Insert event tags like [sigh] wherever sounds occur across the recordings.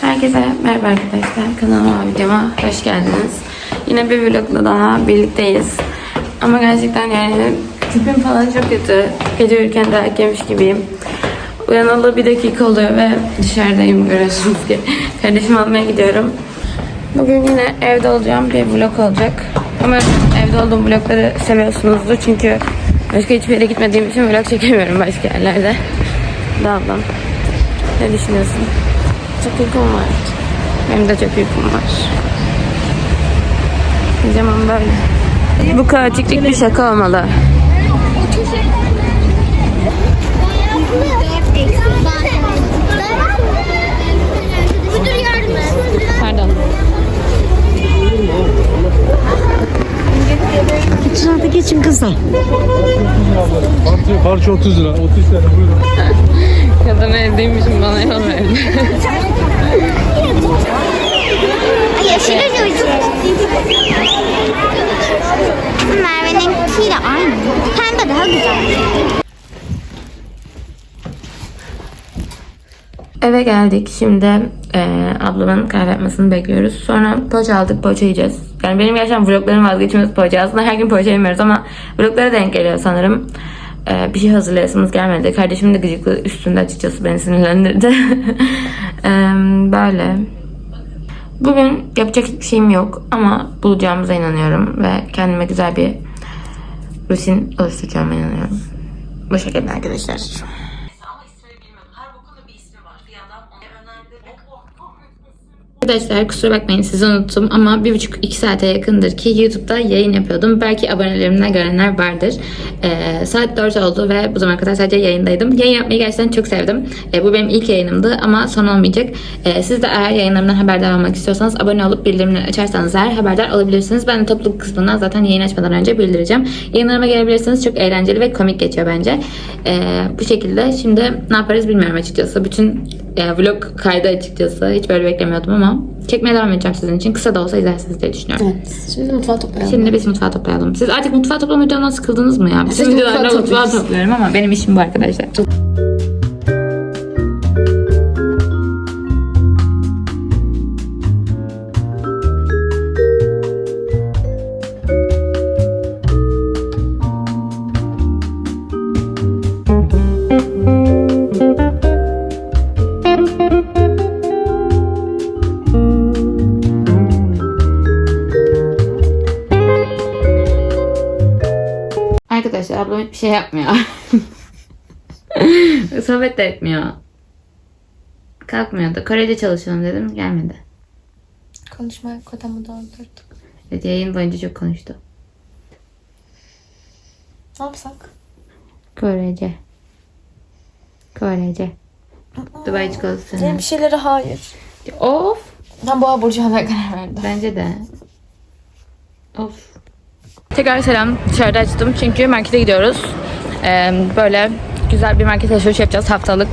Herkese merhaba arkadaşlar. Kanalıma videoma hoş geldiniz. Yine bir vlogla daha birlikteyiz. Ama gerçekten yani tipim falan çok kötü. Gece uyurken dayak yemiş gibiyim. Uyanalı bir dakika oluyor ve dışarıdayım görüyorsunuz ki. [laughs] Kardeşimi almaya gidiyorum. Bugün yine evde olacağım bir vlog olacak. Umarım evde olduğum vlogları seviyorsunuzdur. Çünkü başka hiçbir yere gitmediğim için vlog çekemiyorum başka yerlerde. Da ablam. Ne düşünüyorsun? Çok uykum var. Benim de çok uykum var. Pijamam böyle. Bu kaotiklik bir şaka olmalı. Pardon. Şurada geçin kızlar. Parça, parça 30 lira. 30 tane buyurun. [laughs] Kadın evdeymişim bana yol verdi. Ay aşırı coşku. Merve'ninkiyle aynı. Pembe daha güzel. Eve geldik. Şimdi e, ablamın kahve yapmasını bekliyoruz. Sonra poğaça aldık. Poğaça yiyeceğiz. Yani benim gerçekten vlogların vazgeçmesi poğaça. Aslında her gün poğaça yemiyoruz ama vloglara denk geliyor sanırım. E, bir şey hazırlayasımız gelmedi. Kardeşim de gıcıklı üstünde açıkçası beni sinirlendirdi. [laughs] E, böyle. Bugün yapacak hiçbir şeyim yok ama bulacağımıza inanıyorum ve kendime güzel bir rutin oluşturacağıma inanıyorum. Bu şekilde arkadaşlar. Ama ismini bilmiyorum. Her bokunda bir ismi var. Bir adam ona önerdi. O bok. Arkadaşlar kusura bakmayın sizi unuttum ama bir buçuk iki saate yakındır ki YouTube'da yayın yapıyordum. Belki abonelerimden görenler vardır. Ee, saat 4 oldu ve bu zamana kadar sadece yayındaydım. Yayın yapmayı gerçekten çok sevdim. Ee, bu benim ilk yayınımdı ama son olmayacak. Ee, siz de eğer yayınlarımdan haberdar olmak istiyorsanız abone olup bildirimleri açarsanız eğer haberdar olabilirsiniz. Ben de topluluk kısmından zaten yayın açmadan önce bildireceğim. Yayınlarıma gelebilirsiniz. Çok eğlenceli ve komik geçiyor bence. Ee, bu şekilde şimdi ne yaparız bilmiyorum açıkçası. Bütün e, vlog kaydı açıkçası. Hiç böyle beklemiyordum ama çekmeye devam edeceğim sizin için. Kısa da olsa izlersiniz diye düşünüyorum. Evet. Şimdi mutfağı toplayalım. Şimdi biz mutfağı toplayalım. Siz artık mutfağı toplama videomundan sıkıldınız mı ya? Bütün Siz mutfağı topluyoruz. topluyorum ama benim işim bu arkadaşlar. Arkadaşlar ablam hiçbir şey yapmıyor. [laughs] Sohbet de etmiyor. Kalkmıyordu. Korece çalışıyorum dedim. Gelmedi. Konuşmaya kotamı doldurduk. Evet, yayın boyunca çok konuştu. Ne yapsak? Korece. Korece. Dubai çikolatası. Benim bir şeylere hayır. Of. Ben boğa burcu karar verdim. Bence de. Of. Tekrar selam. Dışarıda açtım çünkü markete gidiyoruz. Ee, böyle güzel bir market alışveriş yapacağız haftalık.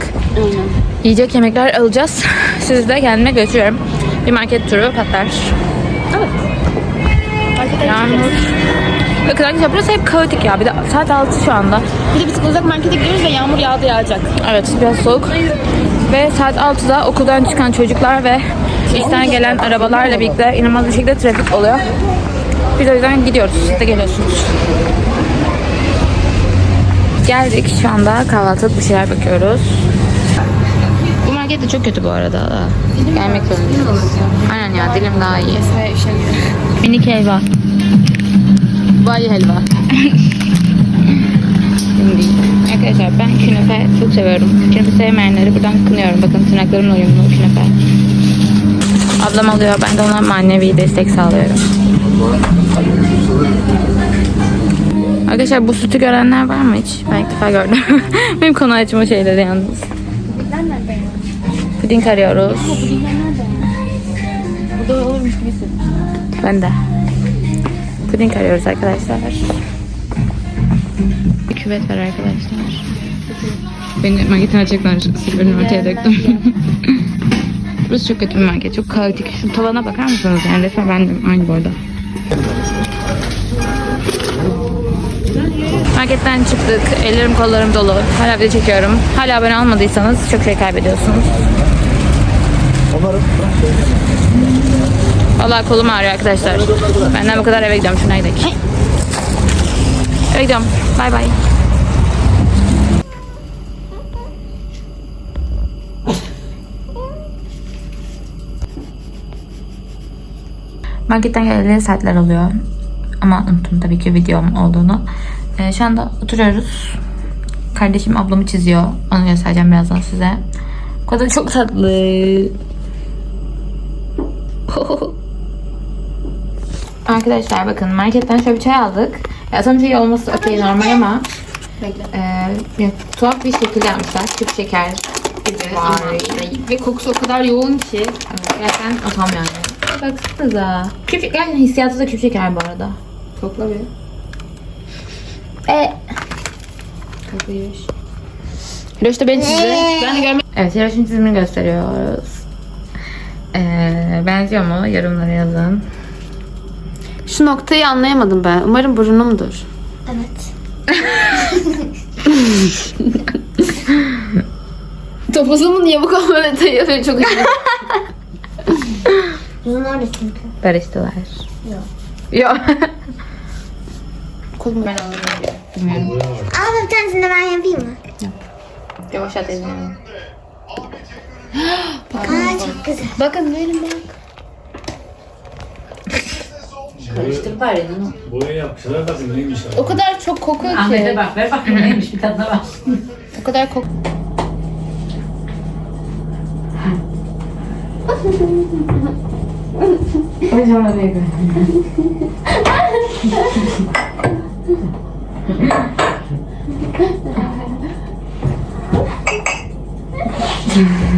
Yiyecek yemekler alacağız. [laughs] Sizi de kendime götürüyorum. Bir market turu patlar. Evet. Yağmur. Bakın arkadaşlar burası hep kaotik ya. Bir de saat 6 şu anda. Bir de biz uzak markete gidiyoruz ve yağmur yağdı yağacak. Evet biraz soğuk. Ve saat 6'da okuldan çıkan çocuklar ve işten gelen arabalarla birlikte inanılmaz bir şekilde trafik oluyor. Biz o yüzden gidiyoruz. Siz de geliyorsunuz. Geldik. Şu anda kahvaltılık bir şeyler bakıyoruz. Bu market de çok kötü bu arada. da. Gelmek zorundayız. Aynen ya dilim daha iyi. Minik helva. Vay helva. [laughs] Arkadaşlar ben künefe çok seviyorum. Künefe sevmeyenleri buradan kınıyorum. Bakın tırnaklarımla uyumlu künefe. Ablam alıyor. Ben de ona manevi destek sağlıyorum. Arkadaşlar bu sütü görenler var mı hiç? Ben ilk defa gördüm. [laughs] Benim konu açma şeyleri yalnız. Puding arıyoruz. Burada olurmuş gibi Ben de. Puding arıyoruz arkadaşlar. Bir küvet var arkadaşlar. Beni marketin açacaklar. Sırlarını ortaya döktüm. [laughs] Burası çok kötü bir market. Çok kaotik. Şu tavana bakar mısınız? Yani resmen ben de aynı bu arada. Marketten çıktık. Ellerim kollarım dolu. Hala video çekiyorum. Hala abone olmadıysanız çok şey kaybediyorsunuz. Vallahi kolum ağrıyor arkadaşlar. Benden bu kadar eve gidiyorum. Şuna gidelim. Eve gidiyorum. Bay bay. Marketten geleli saatler oluyor. Ama unuttum tabii ki videom olduğunu. Ee, şu anda oturuyoruz. Kardeşim ablamı çiziyor. Onu göstereceğim birazdan size. O kadar çok tatlı. [laughs] Arkadaşlar bakın marketten şöyle bir çay aldık. Ya tam şey olması okey normal ama e, tuhaf bir şekilde yapmışlar. Küp şeker gibi. Ve kokusu o kadar yoğun ki. Gerçekten atam yani. Baksanıza. Küp, gerçekten hissiyatı da şeker bu arada. Kokla bir. E. Hiroş da beni çizdi. Ben de görmek Evet, Hiroş'un çizimini gösteriyoruz. Ee, benziyor mu? Yorumlara yazın. Şu noktayı anlayamadım ben. Umarım burnumdur. Evet. Topuzumun yamuk olma detayı çok acıyor. [laughs] Bunun orada çünkü. Barıştılar. Yok. Yok. Kolum ben Ama bir tanesini de ben yapayım mı? Yavaşlat elini. Aa çok güzel. Bakın verin bak. Karıştır bari bunu. Boya yapmışlar bakın neymiş. O kadar çok kokuyor Ahmet'e ki. bak ver bakayım neymiş bir tadına bak. O kadar Hoje é uma nega. Mm-hmm.